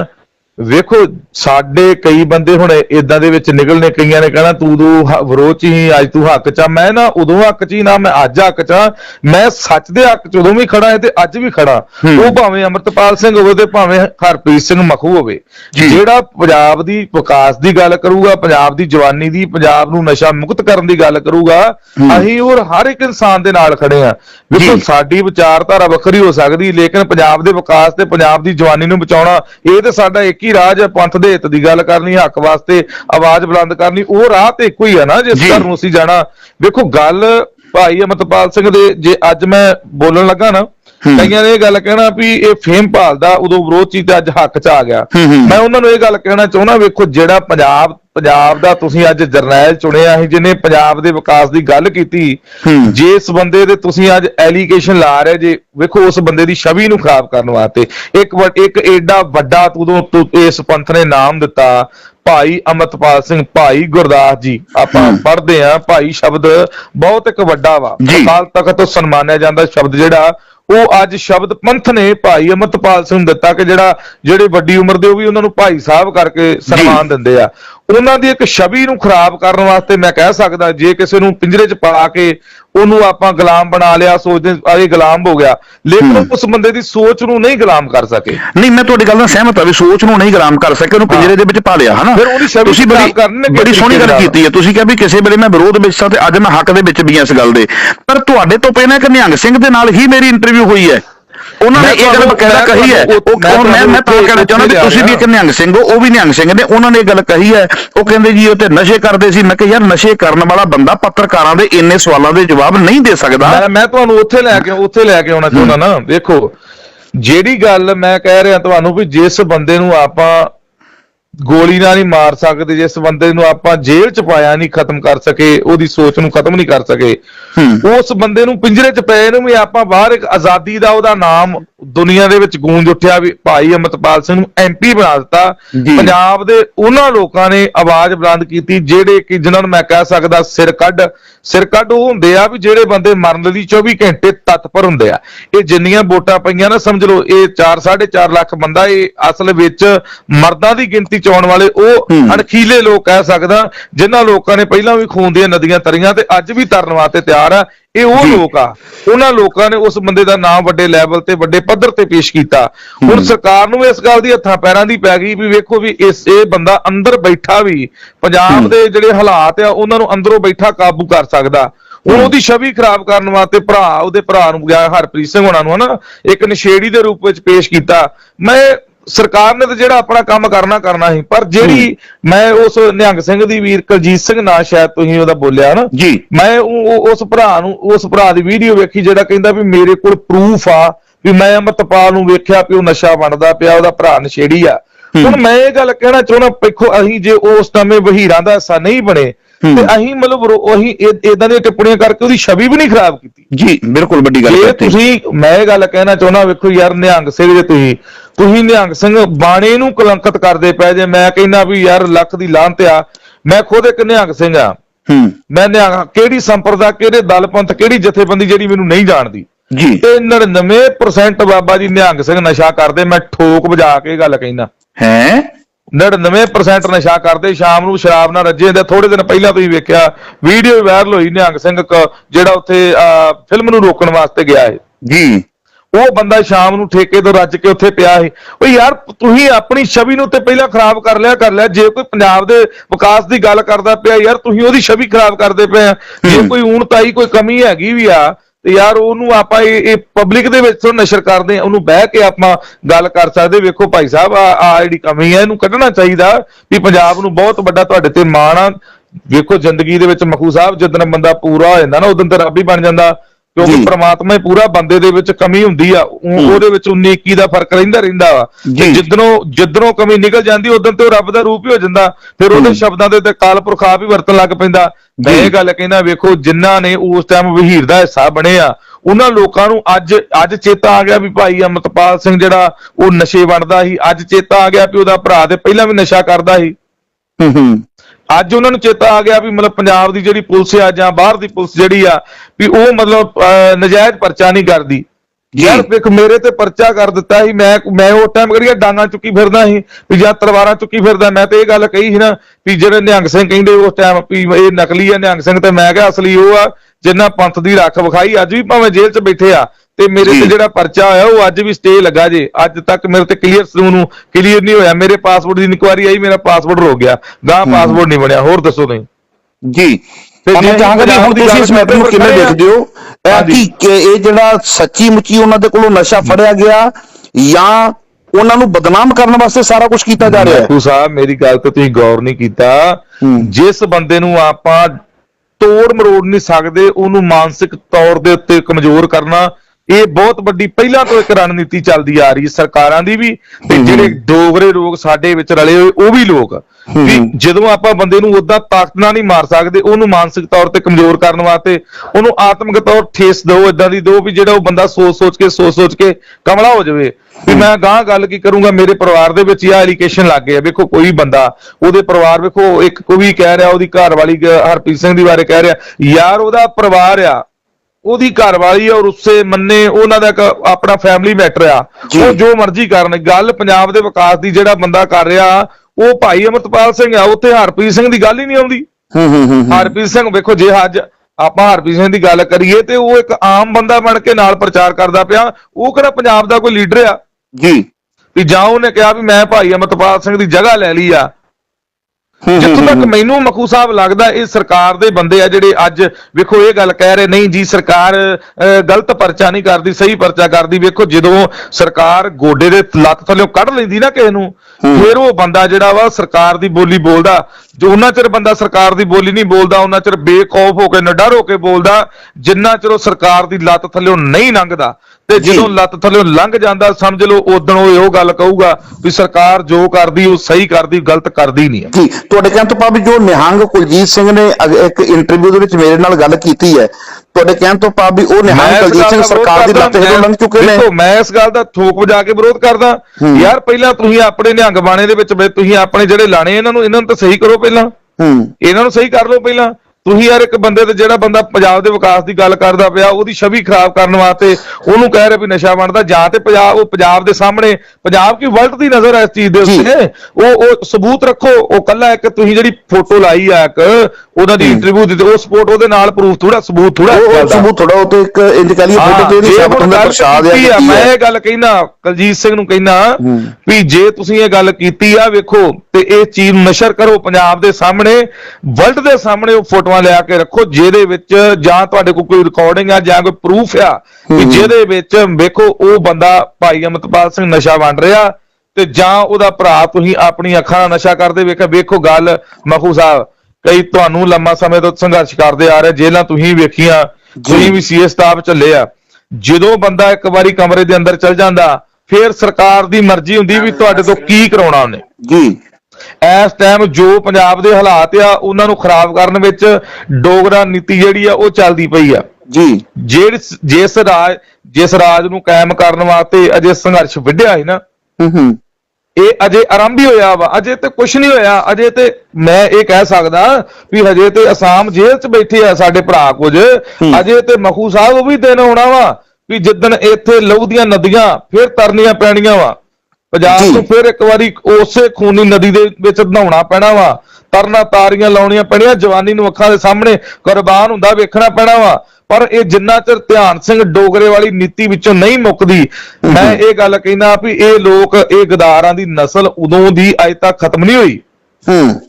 ਵੇਖੋ ਸਾਡੇ ਕਈ ਬੰਦੇ ਹੁਣ ਇਦਾਂ ਦੇ ਵਿੱਚ ਨਿਕਲਨੇ ਕਈਆਂ ਨੇ ਕਹਿਣਾ ਤੂੰ ਹ- ਵਿਰੋਧ ਚ ਹੀ ਅੱਜ ਤੂੰ ਹੱਕ ਚ ਆ ਮੈਂ ਨਾ ਉਦੋਂ ਹੱਕ ਚ ਹੀ ਨਾ ਮੈਂ ਅੱਜ ਹੱਕ ਚ ਮੈਂ ਸੱਚ ਦੇ ਹੱਕ ਚ ਉਦੋਂ ਵੀ ਖੜਾ ਹਾਂ ਤੇ ਅੱਜ ਵੀ ਖੜਾ। ਉਹ ਭਾਵੇਂ ਅਮਰਤਪਾਲ ਸਿੰਘ ਹੋਵੇ ਤੇ ਭਾਵੇਂ ਹਰਪ੍ਰੀਤ ਸਿੰਘ ਮਖੂ ਹੋਵੇ। ਜਿਹੜਾ ਪੰਜਾਬ ਦੀ ਵਿਕਾਸ ਦੀ ਗੱਲ ਕਰੂਗਾ ਪੰਜਾਬ ਦੀ ਜਵਾਨੀ ਦੀ ਪੰਜਾਬ ਨੂੰ ਨਸ਼ਾ ਮੁਕਤ ਕਰਨ ਦੀ ਗੱਲ ਕਰੂਗਾ। ਅਸੀਂ ਹੋਰ ਹਰ ਇੱਕ ਇਨਸਾਨ ਦੇ ਨਾਲ ਖੜੇ ਆ ਵੇਖੋ। ਸਾਡੀ ਵਿਚਾਰਧਾਰਾ ਵੱਖਰੀ ਹੋ ਸਕਦੀ ਲੇਕਿਨ ਪੰਜਾਬ ਦੇ ਵਿਕਾਸ ਤੇ ਪੰਜਾਬ ਦੀ ਜਵਾਨੀ ਨੂੰ ਬਚਾਉਣਾ ਇਹ ਤੇ ਸਾਡਾ ਇੱਕ ਹੀ ਰਾਜ ਹੈ ਪੰਥ ਦੇ ਹਿੱਤ ਦੀ ਗੱਲ ਕਰਨੀ ਹੱਕ ਵਾਸਤੇ ਆਵਾਜ਼ ਬੁਲੰਦ ਕਰਨੀ ਉਹ ਰਾਹ ਤੇ ਇੱਕੋ ਹੀ ਆ ਨਾ ਜਿਸ। ਘਰ ਨੂੰ ਅਸੀਂ ਜਾਣਾ ਵੇਖੋ ਗੱਲ ਭਾਈ ਅਮਰਤਪਾਲ ਸਿੰਘ ਦੇ ਜੇ ਅੱਜ ਮੈਂ ਬੋਲਣ ਲੱਗਾ ਨਾ ਹੂੰ। ਕਈਆਂ ਨੇ ਇਹ ਗੱਲ ਕਹਿਣਾ ਵੀ ਇਹ ਫੇਮ ਭਾਲਦਾ ਉਦੋਂ ਵਿਰੋਧ ਤੇ ਅੱਜ ਹੱਕ 'ਚ ਆ ਗਿਆ ਹੂੰ, ਹੂੰ। ਮੈਂ ਉਹਨਾਂ ਨੂੰ ਇਹ ਗੱਲ ਕਹਿਣਾ ਚਾਹੁੰਦਾ ਵੇਖੋ ਜਿਹੜਾ ਪੰਜਾਬ ਪੰਜਾਬ ਦਾ ਤੁਸੀਂ ਅੱਜ ਜਰਨੈਲ ਚੁਣਿਆ ਸੀ ਜਿਹਨੇ ਪੰਜਾਬ ਦੇ ਵਿਕਾਸ ਦੀ ਗੱਲ ਕੀਤੀ। ਜੇ ਇਸ ਬੰਦੇ ਦੇ ਤੁਸੀਂ ਅੱਜ ਐਲੀਗੇਸ਼ਨ ਲਾ ਰਹੇ ਜੇ ਵੇਖੋ ਉਸ ਬੰਦੇ ਦੀ ਛਵੀ ਨੂੰ ਖਰਾਬ ਕਰਨ ਵਾਸਤੇ ਇੱਕ ਇੱਕ ਏਡਾ ਵੱਡਾ ਉਦੋਂ ਤੁ- ਇਸ ਪੰਥ ਨੇ ਨਾਮ ਦਿੱਤਾ ਭਾਈ ਅਮਰਤਪਾਲ ਸਿੰਘ ਭਾਈ ਗੁਰਦਾਸ ਜੀ ਆਪਾਂ। ਪੜ੍ਹਦੇ ਆ ਭਾਈ ਸ਼ਬਦ ਬਹੁਤ ਇੱਕ ਵੱਡਾ ਵਾ। ਅਕਾਲ ਤਖਤ ਤੋਂ ਸਨਮਾਨਿਆ ਜਾਂਦਾ ਸ਼ਬਦ ਜਿਹੜਾ ਉਹ ਅੱਜ ਸ਼ਬਦ ਪੰਥ ਨੇ ਭਾਈ ਅਮਰਤਪਾਲ ਸਿੰਘ ਦਿੱਤਾ ਕਿ ਜਿਹੜਾ ਜਿਹੜੇ ਵੱਡੀ ਉਮਰ ਦੇ ਉਹ ਵੀ ਉਹਨਾਂ ਨੂੰ ਭਾਈ ਸਾਹਿਬ ਕਰਕੇ ਸਨਮਾਨ ਦਿੰਦੇ ਆ ਉਹਨਾਂ ਦੀ ਇੱਕ ਛਵੀ ਨੂੰ ਖਰਾਬ ਕਰਨ ਵਾਸਤੇ ਮੈਂ ਕਹਿ ਸਕਦਾ ਜੇ ਕਿਸੇ ਨੂੰ ਪਿੰਜਰੇ 'ਚ ਪਾ ਕੇ ਉਹਨੂੰ ਆਪਾਂ ਗੁਲਾਮ ਬਣਾ ਲਿਆ ਸੋਚਦੇ ਆ ਇਹ ਗੁਲਾਮ ਹੋ ਗਿਆ ਲੇਕਿਨ। ਉਸ ਬੰਦੇ ਦੀ ਸੋਚ ਨੂੰ ਨਹੀਂ ਗੁਲਾਮ ਕਰ ਸਕੇ ਨਹੀਂ ਮੈਂ ਤੁਹਾਡੀ ਗੱਲ ਨਾਲ ਸਹਿਮਤ ਹਾਂ ਵੀ ਸੋਚ ਨੂੰ ਨਹੀਂ ਗੁਲਾਮ ਕਰ ਸਕੇ ਉਹਨੂੰ ਪਿੰਜਰੇ ਦੇ ਵਿੱਚ ਪਾ ਲਿਆ ਹਨਾ ਫਿਰ ਉਹਦੀ ਛਵੀ ਤੁਸੀਂ ਬੜੀ ਬੜੀ ਸੋਹਣੀ ਗੱਲ। ਕੀਤੀ ਹੈ ਤੁਸੀਂ ਕਿਹਾ ਵੀ ਕਿਸੇ ਵੇਲੇ ਮੈਂ ਵਿਰੋਧ ਵਿੱਚ ਸਾਂ ਤੇ ਅੱਜ ਮੈਂ ਹੱਕ ਦੇ ਵਿੱਚ ਵੀ ਹਾਂ ਇਸ ਗੱਲ ਦੇ ਪਰ ਤੁਹਾਡੇ ਤੋਂ ਪਹਿਲਾਂ ਇੱਕ ਨਿਹੰਗ ਸਿੰਘ ਦੇ ਨਾਲ ਹੀ ਮੇਰੀ ਇੰਟਰਵਿਊ ਹੋਈ ਹੈ ਉਹਨਾਂ ਨੇ ਇਹ ਗੱਲ ਬਕਾਇਦਾ ਕਹੀ ਹੈ। ਉਹ ਮੈਂ ਮੈਂ ਤਾਂ ਕਹਿਣਾ ਚਾਹੁੰਦਾ ਵੀ ਤੁਸੀਂ ਵੀ ਇੱਕ ਨਿਹੰਗ ਸਿੰਘ ਹੋ ਉਹ ਵੀ ਨਿਹੰਗ ਸਿੰਘ ਨੇ ਉਹਨਾਂ ਨੇ ਇਹ ਗੱਲ ਕਹੀ ਹੈ। ਉਹ ਕਹਿੰਦੇ ਜੀ ਉਹ ਤੇ ਨਸ਼ੇ ਕਰਦੇ ਸੀ। ਮੈਂ ਕਿਹਾ ਯਾਰ ਨਸ਼ੇ ਕਰਨ ਵਾਲਾ ਬੰਦਾ ਪੱਤਰਕਾਰਾਂ ਦੇ ਇੰਨੇ ਸਵਾਲਾਂ ਦੇ ਜਵਾਬ ਨਹੀਂ ਦੇ ਸਕਦਾ। ਮੈਂ ਮੈਂ ਤੁਹਾਨੂੰ ਉੱਥੇ ਲੈ ਕੇ ਉੱਥੇ ਲੈ ਕੇ ਆਉਣਾ ਚਾਹੁੰਦਾ ਨਾ। ਵੇਖੋ ਜਿਹੜੀ ਗੱਲ ਮੈਂ ਕਹਿ ਰਿਹਾ ਤੁਹਾਨੂੰ ਵੀ ਜਿਸ ਬੰਦੇ ਨੂੰ ਆਪਾਂ ਗੋਲੀ ਨਾਲ ਨਹੀਂ ਮਾਰ ਸਕਦੇ ਜਿਸ ਬੰਦੇ ਨੂੰ ਆਪਾਂ ਜੇਲ੍ਹ ਚ ਪਾਇਆ ਨਹੀਂ ਖਤਮ ਕਰ ਸਕੇ ਉਹਦੀ ਸੋਚ ਨੂੰ ਖਤਮ ਨਹੀਂ ਕਰ ਸਕੇ। ਉਸ ਬੰਦੇ ਨੂੰ ਪਿੰਜਰੇ 'ਚ ਪਏ ਨੂੰ ਵੀ ਆਪਾਂ ਬਾਹਰ ਇੱਕ ਆਜ਼ਾਦੀ ਦਾ ਉਹਦਾ ਨਾਮ ਦੁਨੀਆ ਦੇ ਵਿੱਚ ਗੂੰਜ ਉੱਠਿਆ ਵੀ ਭਾਈ ਅਮਰਤਪਾਲ ਸਿੰਘ ਨੂੰ ਐਮਪੀ ਬਣਾ ਦਿੱਤਾ। ਪੰਜਾਬ ਦੇ ਉਹਨਾਂ ਲੋਕਾਂ ਨੇ ਆਵਾਜ਼ ਬੁਲੰਦ ਕੀਤੀ ਜਿਹੜੇ ਕਿ ਜਿਨ੍ਹਾਂ ਨੂੰ ਮੈਂ ਕਹਿ ਸਕਦਾ ਸਿਰ ਕੱਢ ਸਿਰ ਕੱਢ ਉਹ ਹੁੰਦੇ ਆ ਵੀ ਜਿਹੜੇ ਬੰਦੇ ਮਰਨ ਲਈ 24 ਘੰਟੇ ਤਤਪਰ ਹੁੰਦੇ ਆ ਇਹ ਜਿੰਨੀਆਂ ਵੋਟਾਂ ਪਈਆਂ ਨਾ ਸਮਝ ਲਓ ਇਹ 4 4.5 ਲੱਖ ਬੰਦਾ ਇਹ ਅਸਲ ਵਿੱਚ ਮਰਦਾਂ ਦੀ ਗਿਣਤੀ ਚ ਆਉਣ ਵਾਲੇ ਉਹ। ਅਣਖੀਲੇ ਲੋਕ ਕਹਿ ਸਕਦਾ ਜਿਨ੍ਹਾਂ ਲੋਕਾਂ ਨੇ ਪਹਿਲਾਂ ਵੀ ਖੂਨ ਦੀਆਂ ਨਦੀਆਂ ਤਰੀਆਂ ਤੇ ਅੱਜ ਵੀ ਤਰਨ ਵਾਸਤੇ ਤਿਆਰ ਆ ਇਹ ਉਹ। ਲੋਕ ਆ ਉਹਨਾਂ ਲੋਕਾਂ ਨੇ ਉਸ ਬੰਦੇ ਦਾ ਨਾਮ ਵੱਡੇ ਲੈਵਲ ਤੇ ਵੱਡੇ ਪੱਧਰ ਤੇ ਪੇਸ਼ ਕੀਤਾ। ਹੁਣ ਸਰਕਾਰ ਨੂੰ ਇਸ ਗੱਲ ਦੀ ਹੱਥਾਂ ਪੈਰਾਂ ਦੀ ਪੈ ਗਈ ਵੀ ਵੇਖੋ ਵੀ ਇਸ ਇਹ ਬੰਦਾ ਅੰਦਰ ਬੈਠਾ ਵੀ ਪੰਜਾਬ ਦੇ ਜਿਹੜੇ ਹਾਲਾਤ ਆ ਉਹਨਾਂ ਨੂੰ ਅੰਦਰੋਂ ਬੈਠਾ ਕਾਬੂ ਕਰ ਸਕਦਾ। ਹੁਣ ਉਹਦੀ ਛਵੀ ਖਰਾਬ ਕਰਨ ਵਾਸਤੇ ਭਰਾ ਉਹਦੇ ਭਰਾ ਨੂੰ ਗਿਆ ਹਰਪ੍ਰੀਤ ਸਿੰਘ ਹੋਣਾ ਨੂੰ ਹਨਾ ਇੱਕ ਨਸ਼ੇੜੀ ਦੇ ਰੂਪ ਵਿੱਚ ਪੇਸ਼ ਕੀਤਾ। ਮੈਂ ਸਰਕਾਰ ਨੇ ਤਾਂ ਜਿਹੜਾ ਆਪਣਾ ਕੰਮ ਕਰਨਾ ਕਰਨਾ ਸੀ ਪਰ ਜਿਹੜੀ ਮੈਂ ਉਸ ਨਿਹੰਗ ਸਿੰਘ ਦੀ ਵੀਰ ਕੁਲਜੀਤ ਸਿੰਘ ਨਾਂ ਸ਼ਾਇਦ ਤੁਸੀਂ ਉਹਦਾ ਬੋਲਿਆ ਨਾ। ਜੀ। ਮੈਂ ਉਹ- ਉਸ ਭਰਾ ਨੂੰ ਉਸ ਭਰਾ ਦੀ ਵੀਡੀਓ ਵੇਖੀ ਜਿਹੜਾ ਕਹਿੰਦਾ ਵੀ ਮੇਰੇ ਕੋਲ ਪ੍ਰੂਫ ਆ ਵੀ ਮੈਂ ਅਮਰਤਪਾਲ ਨੂੰ ਵੇਖਿਆ ਵੀ ਉਹ ਨਸ਼ਾ ਵੰਡਦਾ ਪਿਆ ਉਹਦਾ ਭਰਾ ਨਸ਼ੇੜੀ ਆ। ਹੁਣ ਮੈਂ ਇਹ ਗੱਲ ਕਹਿਣਾ ਚਾਹੁੰਦਾ ਵੇਖੋ ਅਸੀਂ ਜੇ ਉਸ ਸਮੇਂ ਵਹੀਰਾਂ ਦਾ ਹਿੱਸਾ ਨਹੀਂ ਬਣੇ। ਤੇ ਅਸੀਂ ਮਤਲਬ ਉਹੀ ਇਦਾਂ ਦੀਆਂ ਟਿੱਪਣੀਆਂ ਕਰਕੇ ਉਹਦੀ ਛਵੀ ਵੀ ਨਹੀਂ ਖਰਾਬ ਕੀਤੀ। ਜੀ ਬਿਲਕੁਲ ਵੱਡੀ ਗੱਲ ਕਰਤੀ। ਤੁਸੀਂ ਮੈਂ ਇਹ ਗੱਲ ਕਹਿਣਾ ਚਾਹੁੰਦਾ ਵੇਖੋ ਯਾਰ ਨਿਹੰਗ ਸਿੰਘ ਜੇ ਤੁਸੀਂ ਤੁਸੀਂ ਨਿਹੰਗ ਸਿੰਘ ਬਾਣੇ ਨੂੰ ਕਲੰਕਿਤ ਕਰਦੇ ਪਏ ਜੇ ਮੈਂ ਕਹਿੰਦਾ ਵੀ ਯਾਰ ਲੱਖ ਦੀ ਲਾਹਨਤ ਆ। ਮੈਂ ਖੁਦ ਇੱਕ ਨਿਹੰਗ ਸਿੰਘ ਆ। ਹੂੰ। ਮੈਂ ਨਿਹੰਗ ਕਿਹੜੀ ਸੰਪਰਦਾ ਕਿਹੜੇ ਦਲ ਪੰਥ ਕਿਹੜੀ ਜਥੇਬੰਦੀ ਜਿਹੜੀ ਮੈਨੂੰ ਨਹੀਂ ਜਾਣਦੀ? ਜੀ। ਤੇ 99% ਬਾਬਾ ਜੀ ਨਿਹੰਗ ਸਿੰਘ ਨਸ਼ਾ ਕਰਦੇ ਮੈਂ ਠੋਕ ਵਜਾ ਕੇ ਗੱਲ ਕਹਿੰਦਾ। ਹੈ? 99% ਨਸ਼ਾ ਕਰਦੇ ਸ਼ਾਮ ਨੂੰ ਸ਼ਰਾਬ ਨਾਲ ਰੱਜੇ ਹੁੰਦੇ ਥੋੜੇ ਦਿਨ ਪਹਿਲਾਂ ਤੁਸੀਂ ਵੇਖਿਆ ਵੀਡੀਓ ਵਾਇਰਲ ਹੋਈ ਨਿਹੰਗ ਸਿੰਘ ਜਿਹੜਾ ਉੱਥੇ ਫਿਲਮ ਨੂੰ ਰੋਕਣ ਵਾਸਤੇ ਗਿਆ ਹੈ ਜੀ। ਉਹ ਬੰਦਾ ਸ਼ਾਮ ਨੂੰ ਠੇਕੇ ਤੋਂ ਰੱਜ ਕੇ ਉੱਥੇ ਪਿਆ ਸੀ। ਓ ਯਾਰ ਤੁਸੀਂ ਆਪਣੀ ਛਵੀ ਨੂੰ ਤੇ ਪਹਿਲਾਂ ਖਰਾਬ ਕਰ ਲਿਆ ਕਰ ਲਿਆ। ਜੇ ਕੋਈ ਪੰਜਾਬ ਦੇ ਵਿਕਾਸ ਦੀ ਗੱਲ ਕਰਦਾ ਪਿਆ ਯਾਰ ਤੁਸੀਂ ਉਹਦੀ ਛਵੀ ਖਰਾਬ ਕਰਦੇ ਪਏ ਆ। ਜੇ। ਕੋਈ ਊਣਤਾਈ ਕੋਈ ਕਮੀ ਹੈਗੀ ਵੀ ਆ ਤੇ ਯਾਰ ਉਹਨੂੰ ਆਪਾਂ ਇਹ ਪਬਲਿਕ ਦੇ ਵਿੱਚ ਤੋਂ ਨਸ਼ਰ ਕਰਦੇ ਆ ਉਹਨੂੰ ਬਹਿ ਕੇ ਆਪਾਂ ਗੱਲ ਕਰ ਸਕਦੇ। ਵੇਖੋ ਭਾਈ ਸਾਹਿਬ, ਆ ਆ ਜਿਹੜੀ ਕਮੀ ਹੈ, ਇਹਨੂੰ ਕੱਢਣਾ ਚਾਹੀਦਾ ਵੀ ਪੰਜਾਬ ਨੂੰ ਬਹੁਤ ਵੱਡਾ ਤੁਹਾਡੇ ਤੇ ਮਾਣ ਆ। ਵੇਖੋ ਜ਼ਿੰਦਗੀ ਦੇ ਵਿੱਚ ਮਖੂ ਸਾਹਿਬ, ਜਦੋਂ ਬੰਦਾ ਪੂਰਾ ਹੋ ਜਾਂਦਾ ਨਾ, ਉਦੋਂ ਤੇ ਰੱਬ ਹੀ ਬਣ ਜਾਂਦਾ। ਕਿਉਂਕਿ। ਪ੍ਰਮਾਤਮਾ ਹੀ ਪੂਰਾ ਬੰਦੇ ਦੇ ਵਿੱਚ ਕਮੀ ਹੁੰਦੀ ਆ ਉਹ- ਉਹਦੇ ਵਿੱਚ 19 21 ਦਾ ਫ਼ਰਕ ਰਹਿੰਦਾ ਰਹਿੰਦਾ ਵਾ। ਜਿੱਦਨੋਂ ਜਿੱਦਨੋਂ ਕਮੀ ਨਿਕਲ ਜਾਂਦੀ ਉਦੋਂ ਤੇ ਉਹ ਰੱਬ ਦਾ ਰੂਪ ਹੀ ਹੋ ਜਾਂਦਾ ਫਿਰ ਉਹਦੇ। ਸ਼ਬਦਾਂ ਦੇ ਤੇ ਕਾਲਪੁਰਖ ਆਪ ਹੀ ਵਰਤਣ ਲੱਗ ਪੈਂਦਾ ਮੈਂ। ਇਹ ਗੱਲ ਕਹਿੰਦਾ ਵੇਖੋ ਜਿਨ੍ਹਾਂ ਨੇ ਉਸ ਟਾਈਮ ਵਹੀਰ ਦਾ ਹਿੱਸਾ ਬਣੇ ਆ ਉਹਨਾਂ ਲੋਕਾਂ ਨੂੰ ਅੱਜ ਅੱਜ ਚੇਤਾ ਆ ਗਿਆ ਵੀ ਭਾਈ ਅਮਰਤਪਾਲ ਸਿੰਘ ਜਿਹੜਾ ਉਹ ਨਸ਼ੇ ਵੰਡਦਾ ਸੀ ਅੱਜ ਚੇਤਾ ਆ ਗਿਆ ਵੀ ਉਹਦਾ ਭਰਾ ਤੇ ਪਹਿਲਾਂ ਵੀ ਨਸ਼ਾ ਕਰਦਾ ਸੀ ਹੂੰ ਹੂੰ ਅੱਜ ਉਹਨਾਂ ਨੂੰ ਚੇਤਾ ਆ ਗਿਆ ਵੀ ਮਤਲਬ ਪੰਜਾਬ ਦੀ ਜਿਹੜੀ ਪੁਲਿਸ ਆ ਜਾਂ ਬਾਹਰ ਦੀ ਪੁਲਿਸ ਜਿਹੜੀ ਆ ਵੀ ਉਹ ਮਤਲਬ ਨਜਾਇਜ਼ ਪਰਚਾ ਨਹੀਂ ਕਰਦੀ। ਯਾਰ ਵੇਖ ਮੇਰੇ ਤੇ ਪਰਚਾ ਕਰ ਦਿੱਤਾ ਸੀ ਮੈਂ ਮੈਂ ਉਸ ਟਾਈਮ ਕਰੀਆ ਡਾਂਗਾ ਚੁੱਕੀ ਫਿਰਦਾ ਸੀ ਵੀ ਜਾਂ ਤਲਵਾਰਾਂ ਚੁੱਕੀ ਫਿਰਦਾ ਮੈਂ ਤੇ ਇਹ ਗੱਲ ਕਹੀ ਸੀ ਨਾ ਵੀ ਜਿਹੜੇ ਨਿਹੰਗ ਸਿੰਘ ਕਹਿੰਦੇ ਉਸ ਟਾਈਮ ਵੀ ਇਹ ਨਕਲੀ ਆ ਨਿਹੰਗ ਸਿੰਘ ਤੇ ਮੈਂ ਕਿਹਾ ਅਸਲੀ ਉਹ ਆ ਜਿਨ੍ਹਾਂ ਪੰਥ ਦੀ ਰੱਖ ਵਿਖਾਈ ਅੱਜ ਵੀ ਭਾਵੇਂ ਜੇਲ੍ਹ 'ਚ ਬੈਠੇ ਆ ਤੇ ਮੇਰੇ। ਤੇ ਜਿਹੜਾ ਪਰਚਾ ਹੋਇਆ ਉਹ ਅੱਜ ਵੀ ਸਟੇ ਲੱਗਾ ਜੇ। ਅੱਜ ਤੱਕ ਮੇਰੇ ਤੇ ਕਲੀਅਰ ਸਰੂ ਨੂੰ ਕਲੀਅਰ ਨਹੀਂ ਹੋਇਆ। ਮੇਰੇ ਪਾਸਪੋਰਟ ਦੀ ਇਨਕੁਆਰੀ ਆਈ ਮੇਰਾ ਪਾਸਪੋਰਟ ਰੁਕ ਗਿਆ। ਗਾਂ ਪਾਸਪੋਰਟ ਨਹੀਂ ਬਣਿਆ। ਹੋਰ ਦੱਸੋ ਤੁਸੀਂ। ਜੀ। ਤੇ ਤੇ ਮੈਂ ਚਾਹਾਂਗਾ ਵੀ ਹੁਣ ਤੁਸੀਂ ਇਸ ਮੈਟਰ ਨੂੰ ਕਿਵੇਂ। ਦੇਖਦੇ ਹੋ। ਕੀ ਇਹ ਜਿਹੜਾ ਸੱਚੀ ਮੁੱਚੀ ਉਹਨਾਂ ਦੇ ਕੋਲੋਂ ਨਸ਼ਾ ਫੜਿਆ ਗਿਆ ਜਾਂ ਉਹਨਾਂ ਨੂੰ ਬਦਨਾਮ ਕਰਨ ਵਾਸਤੇ ਸਾਰਾ ਕੁਝ ਕੀਤਾ ਜਾ ਰਿਹਾ ਹੈ? ਬਾਪੂ ਸਾਹਿਬ ਮੇਰੀ ਗੱਲ ਤੇ ਤੁਸੀਂ ਗੌਰ ਨਹੀਂ ਕੀਤਾ। ਜਿਸ ਬੰਦੇ ਨੂੰ ਆਪਾਂ ਤੋੜ ਮਰੋੜ ਨਹੀਂ ਸਕਦੇ ਉਹਨੂੰ ਮਾਨਸਿਕ ਤੌਰ ਦੇ ਉੱਤੇ ਕਮਜ਼ੋਰ ਕਰਨਾ ਇਹ ਬਹੁਤ ਵੱਡੀ ਪਹਿਲਾਂ ਤੋਂ ਇੱਕ ਰਣਨੀਤੀ ਚੱਲਦੀ ਆ ਰਹੀ ਸਰਕਾਰਾਂ ਦੀ ਵੀ ਤੇ। ਜਿਹੜੇ ਡੋਗਰੇ ਲੋਕ ਸਾਡੇ ਵਿੱਚ ਰਲੇ ਹੋਏ ਉਹ ਵੀ ਲੋਕ। ਵੀ। ਜਦੋਂ ਆਪਾਂ ਬੰਦੇ ਨੂੰ ਉਦਾਂ ਤਾਕਤ ਨਾਲ ਨਹੀਂ ਮਾਰ ਸਕਦੇ ਉਹਨੂੰ ਮਾਨਸਿਕ ਤੌਰ ਤੇ ਕਮਜ਼ੋਰ ਕਰਨ ਵਾਸਤੇ ਉਹਨੂੰ ਆਤਮਿਕ ਤੌਰ ਠੇਸ ਦਿਓ ਇਦਾਂ ਦੀ ਦਿਓ ਵੀ ਜਿਹੜਾ ਉਹ ਬੰਦਾ ਸੋਚ ਸੋਚ ਕੇ ਸੋਚ ਸੋਚ ਕੇ ਕਮਲਾ ਹੋ ਜਾਵੇ। ਵੀ ਮੈਂ ਗਾਂ ਗੱਲ ਕੀ ਕਰੂੰਗਾ ਮੇਰੇ ਪਰਿਵਾਰ ਦੇ ਵਿੱਚ ਇਹ ਐਲੀਗੇਸ਼ਨ ਲੱਗ ਗਏ ਆ ਵੇਖੋ ਕੋਈ ਬੰਦਾ ਉਹਦੇ ਪਰਿਵਾਰ ਵੇਖੋ ਇੱਕ ਕੋਈ ਕਹਿ ਰਿਹਾ ਉਹਦੀ ਘਰ ਵਾਲੀ ਹਰਪ੍ਰੀਤ ਸਿੰਘ ਦੀ ਬਾਰੇ ਕਹਿ ਰਿਹਾ ਯਾਰ ਉਹਦਾ ਪਰਿਵਾਰ ਆ। ਉਹਦੀ ਘਰ ਵਾਲੀ ਔਰ ਉਸੇ ਮੰਨੇ ਉਹਨਾਂ ਦਾ ਇੱਕ ਆਪਣਾ ਫੈਮਿਲੀ ਮੈਟਰ ਆ। ਉਹ ਜੋ ਮਰਜ਼ੀ ਕਰਨ ਗੱਲ ਪੰਜਾਬ ਦੇ ਵਿਕਾਸ ਦੀ ਜਿਹੜਾ ਬੰਦਾ ਕਰ ਰਿਹਾ ਉਹ ਭਾਈ ਅਮਰਤਪਾਲ ਸਿੰਘ ਆ ਉੱਥੇ ਹਰਪ੍ਰੀਤ ਸਿੰਘ ਦੀ ਗੱਲ ਹੀ ਨਹੀਂ ਆਉਂਦੀ। ਹੂੰ ਹੂੰ। ਹਰਪ੍ਰੀਤ ਸਿੰਘ ਵੇਖੋ ਜੇ ਅੱਜ ਆਪਾਂ ਹਰਪ੍ਰੀਤ ਸਿੰਘ ਦੀ ਗੱਲ ਕਰੀਏ ਤੇ ਉਹ ਇੱਕ ਆਮ ਬੰਦਾ ਬਣ ਕੇ ਨਾਲ ਪ੍ਰਚਾਰ ਕਰਦਾ ਪਿਆ। ਉਹ ਕਿਹੜਾ ਪੰਜਾਬ ਦਾ ਕੋਈ ਲੀਡਰ ਆ? ਜੀ। ਵੀ ਜਾਂ ਉਹਨੇ ਕਿਹਾ ਵੀ ਮੈਂ ਭਾਈ ਅਮਰਤਪਾਲ ਸਿੰਘ ਦੀ ਜਗ੍ਹਾ ਲੈ ਲਈ ਆ। ਜਿੱਥੋਂ ਤੱਕ। ਮੈਨੂੰ ਮਖੂ ਸਾਹਿਬ ਲੱਗਦਾ ਇਹ ਸਰਕਾਰ ਦੇ ਬੰਦੇ ਆ ਜਿਹੜੇ ਅੱਜ ਵੇਖੋ ਇਹ ਗੱਲ ਕਹਿ ਰਹੇ ਨਹੀਂ ਜੀ ਸਰਕਾਰ ਗਲਤ ਪਰਚਾ ਨਹੀਂ ਕਰਦੀ ਸਹੀ ਪਰਚਾ ਕਰਦੀ ਵੇਖੋ ਜਦੋਂ ਸਰਕਾਰ ਗੋਡੇ ਦੇ ਲੱਤ ਥੱਲੇੋਂ ਕੱਢ ਲੈਂਦੀ ਨਾ ਕਿਸੇ ਨੂੰ। ਫਿਰ ਉਹ ਬੰਦਾ ਜਿਹੜਾ ਵਾ ਸਰਕਾਰ ਦੀ ਬੋਲੀ ਬੋਲਦਾ ਜੋ ਉਹਨਾਂ ਚਿਰ ਬੰਦਾ ਸਰਕਾਰ ਦੀ ਬੋਲੀ ਨਹੀਂ ਬੋਲਦਾ ਉਹਨਾਂ ਚਿਰ ਬੇਖੌਫ ਹੋ ਕੇ ਨਿਡਰ ਹੋ ਕੇ ਬੋਲਦਾ ਜਿੰਨਾ ਚਿਰ ਉਹ ਸਰਕਾਰ ਦੀ ਲੱਤ ਥੱਲੇੋਂ ਨਹੀਂ ਲੰਘਦਾ ਤੇ। ਜਦੋਂ ਲੱਤ ਥੱਲੇ ਲੰਘ ਜਾਂਦਾ ਸਮਝ ਲਓ ਉਦੋਂ ਉਹ ਇਹੋ ਗੱਲ ਕਹੂਗਾ ਵੀ ਸਰਕਾਰ ਜੋ ਕਰਦੀ ਉਹ ਸਹੀ ਕਰਦੀ ਗਲਤ ਕਰਦੀ ਨਹੀਂ ਹੈ। ਜੀ ਤੁਹਾਡੇ ਕਹਿਣ ਤੋਂ ਭਾਵ ਜੋ ਨਿਹੰਗ ਕੁਲਜੀਤ ਸਿੰਘ ਨੇ ਇੱਕ ਇੰਟਰਵਿਊ ਦੇ ਵਿੱਚ ਮੇਰੇ ਨਾਲ ਗੱਲ ਕੀਤੀ ਹੈ ਤੁਹਾਡੇ ਕਹਿਣ ਤੋਂ ਭਾਵ ਉਹ ਨਿਹੰਗ ਕੁਲਜੀਤ ਸਿੰਘ ਸਰਕਾਰ ਦੀ ਲੱਤ ਹੇਠੋਂ ਲੰਘ ਚੁੱਕੇ ਨੇ। ਦੇਖੋ ਮੈਂ ਇਸ ਗੱਲ ਦਾ ਥੋਕ ਵਜਾ ਕੇ ਵਿਰੋਧ ਕਰਦਾ। ਯਾਰ ਪਹਿਲਾਂ ਤੁਸੀਂ ਆਪਣੇ ਨਿਹੰਗ ਬਾਣੇ ਦੇ ਵਿੱਚ ਤੁਸੀਂ ਆਪਣੇ ਜਿਹੜੇ ਲਾਣੇ ਇਹਨਾਂ ਨੂੰ ਇਹਨਾਂ ਨੂੰ ਤਾਂ ਸਹੀ ਕਰੋ ਪਹਿਲਾਂ। ਹੂੰ। ਇਹਨਾਂ ਨੂੰ ਸਹੀ ਕਰ ਲਓ ਪਹਿਲਾਂ। ਤੁਸੀਂ ਯਾਰ ਇੱਕ ਬੰਦੇ ਤੇ ਜਿਹੜਾ ਬੰਦਾ ਪੰਜਾਬ ਦੇ ਵਿਕਾਸ ਦੀ ਗੱਲ ਕਰਦਾ ਪਿਆ ਉਹਦੀ ਛਵੀ ਖਰਾਬ ਕਰਨ ਵਾਸਤੇ ਉਹਨੂੰ ਕਹਿ ਰਿਹਾ ਵੀ ਨਸ਼ਾ ਬਣਦਾ ਜਾਂ ਤੇ ਪੰਜਾਬ ਉਹ ਪੰਜਾਬ ਦੇ ਸਾਹਮਣੇ ਪੰਜਾਬ ਕੀ ਵਰਲਡ ਦੀ ਨਜ਼ਰ ਹੈ ਇਸ ਚੀਜ਼ ਦੇ। ਉੱਤੇ ਉਹ ਉਹ ਸਬੂਤ ਰੱਖੋ ਉਹ ਕੱਲਾ ਇੱਕ ਤੁਸੀਂ ਜਿਹੜੀ ਫੋਟੋ ਲਾਈ ਆ ਇੱਕ ਉਹਨਾਂ ਦੀ ਇੰਟਰਵਿਊ ਦਿੱਤੀ ਉਹ ਸਪੋਰਟ ਉਹਦੇ ਨਾਲ ਪ੍ਰੂਫ ਥੋੜਾ ਸਬੂਤ ਥੋੜਾ ਸਬੂਤ ਥੋੜਾ ਉਹ ਤੇ ਇੱਕ ਇੰਜ ਕਹ ਲਈਏ ਫੋਟੋ ਤੇ ਨਹੀਂ ਹੁਣ ਹੁੰਦਾ ਪ੍ਰਸ਼ਾਦ ਆ ਮੈਂ ਇਹ ਗੱਲ ਕਹਿਣਾ ਕੁਲਜੀਤ ਸਿੰਘ ਨੂੰ ਕਹਿਣਾ। ਵੀ ਜੇ ਤੁਸੀਂ ਇਹ ਗੱਲ ਕੀਤੀ ਆ ਵੇਖੋ ਤੇ ਇਹ ਚੀਜ਼ ਨਸ਼ਰ ਕਰੋ ਪੰਜਾਬ ਦੇ ਸਾਹਮਣੇ ਵਰਲਡ ਦੇ ਸਾਹਮਣੇ ਉਹ ਫੋਟੋਆਂ ਲਿਆ ਕੇ ਰੱਖੋ ਜਿਹਦੇ ਵਿੱਚ ਜਾਂ ਤੁਹਾਡੇ ਕੋਲ ਕੋਈ ਰਿਕਾਰਡਿੰਗ ਆ ਜਾਂ ਕੋਈ ਪ੍ਰੂਫ ਆ ਕਿ। ਜਿਹਦੇ ਵਿੱਚ ਵੇਖੋ ਉਹ ਬੰਦਾ ਭਾਈ ਅਮਰਤਪਾਲ ਸਿੰਘ ਨਸ਼ਾ ਵੰਡ ਰਿਹਾ ਤੇ ਜਾਂ ਉਹਦਾ ਭਰਾ ਤੁਸੀਂ ਆਪਣੀ ਅੱਖਾਂ ਨਾਲ ਨਸ਼ਾ ਕਰਦੇ ਵੇਖਿਆ ਵੇਖੋ ਗੱਲ ਮਖੂ ਸਾਹਿਬ ਕਈ ਤੁਹਾਨੂੰ ਲੰਮਾ ਸਮੇਂ ਤੋਂ ਸੰਘਰਸ਼ ਕਰਦੇ ਆ ਰਹੇ ਜੇਲਾਂ ਤੁਸੀਂ ਵੇਖੀਆਂ ਤੁਸੀਂ ਵੀ ਸੀਐਸ ਸਟਾਫ ਚੱਲੇ ਆ। ਜਦੋਂ ਬੰਦਾ ਇੱਕ ਵਾਰੀ ਕਮਰੇ ਦੇ ਅੰਦਰ ਚਲ ਜਾਂਦਾ ਫਿਰ ਸਰਕਾਰ ਦੀ ਮਰਜ਼ੀ ਹੁੰਦੀ ਵੀ ਤੁਹਾਡੇ ਤੋਂ ਕੀ ਕਰਾਉਣਾ ਉਹਨੇ। ਜੀ। ਇਸ ਟਾਈਮ ਜੋ ਪੰਜਾਬ ਦੇ ਹਾਲਾਤ ਆ ਉਹਨਾਂ ਨੂੰ ਖਰਾਬ ਕਰਨ ਵਿੱਚ ਡੋਗਰਾ ਨੀਤੀ ਜਿਹੜੀ ਆ ਉਹ ਚੱਲਦੀ ਪਈ ਆ। ਜੀ। ਜਿਸ ਜਿਸ ਰਾਜ ਜਿਸ ਰਾਜ ਨੂੰ ਕਾਇਮ ਕਰਨ ਵਾਸਤੇ ਅਜੇ ਸੰਘਰਸ਼ ਵਿੱਢਿਆ ਹੈ ਨਾ ਹੂੰ ਹੂੰ। ਇਹ ਅਜੇ ਆਰੰਭ ਹੀ ਹੋਇਆ ਵਾ ਅਜੇ ਤੇ ਕੁਝ ਨਹੀਂ ਹੋਇਆ ਅਜੇ ਤੇ ਮੈਂ ਇਹ ਕਹਿ ਸਕਦਾ ਵੀ ਹਜੇ ਤੇ ਅਸਾਮ ਜੇਲ੍ਹ 'ਚ ਬੈਠੇ ਆ ਸਾਡੇ ਭਰਾ ਕੁਝ। ਅਜੇ ਤੇ ਮਖੂ ਸਾਹਿਬ ਉਹ ਵੀ ਦਿਨ ਆਉਣਾ ਵਾ ਵੀ ਜਿੱਦਣ ਇੱਥੇ ਲਹੂ ਦੀਆਂ ਨਦੀਆਂ ਫਿਰ ਤਰਨੀਆਂ ਪੈਣੀਆਂ ਵਾ। ਪੰਜਾਬ। ਨੂੰ ਫਿਰ ਇੱਕ ਵਾਰੀ ਉਸੇ ਖੂਨੀ ਨਦੀ ਦੇ ਵਿੱਚ ਨਹਾਉਣਾ ਪੈਣਾ ਵਾ। ਤਰਨਾ ਤਾਰੀਆਂ ਲਾਉਣੀਆਂ ਪੈਣੀਆਂ ਜਵਾਨੀ ਨੂੰ ਅੱਖਾਂ ਦੇ ਸਾਹਮਣੇ ਕੁਰਬਾਨ ਹੁੰਦਾ ਵੇਖਣਾ ਪੈਣਾ ਵਾ। ਪਰ ਇਹ ਜਿੰਨਾ ਚਿਰ ਧਿਆਨ ਸਿੰਘ ਡੋਗਰੇ ਵਾਲੀ ਨੀਤੀ ਵਿੱਚੋਂ ਨਹੀਂ ਮੁੱਕਦੀ ਮੈਂ ਇਹ ਗੱਲ ਕਹਿੰਦਾ ਵੀ ਇਹ ਲੋਕ ਇਹ ਗਦਾਰਾਂ ਦੀ ਨਸਲ ਉਦੋਂ ਦੀ ਅਜੇ ਤੱਕ ਖਤਮ ਨਹੀਂ ਹੋਈ। ਹੂੰ।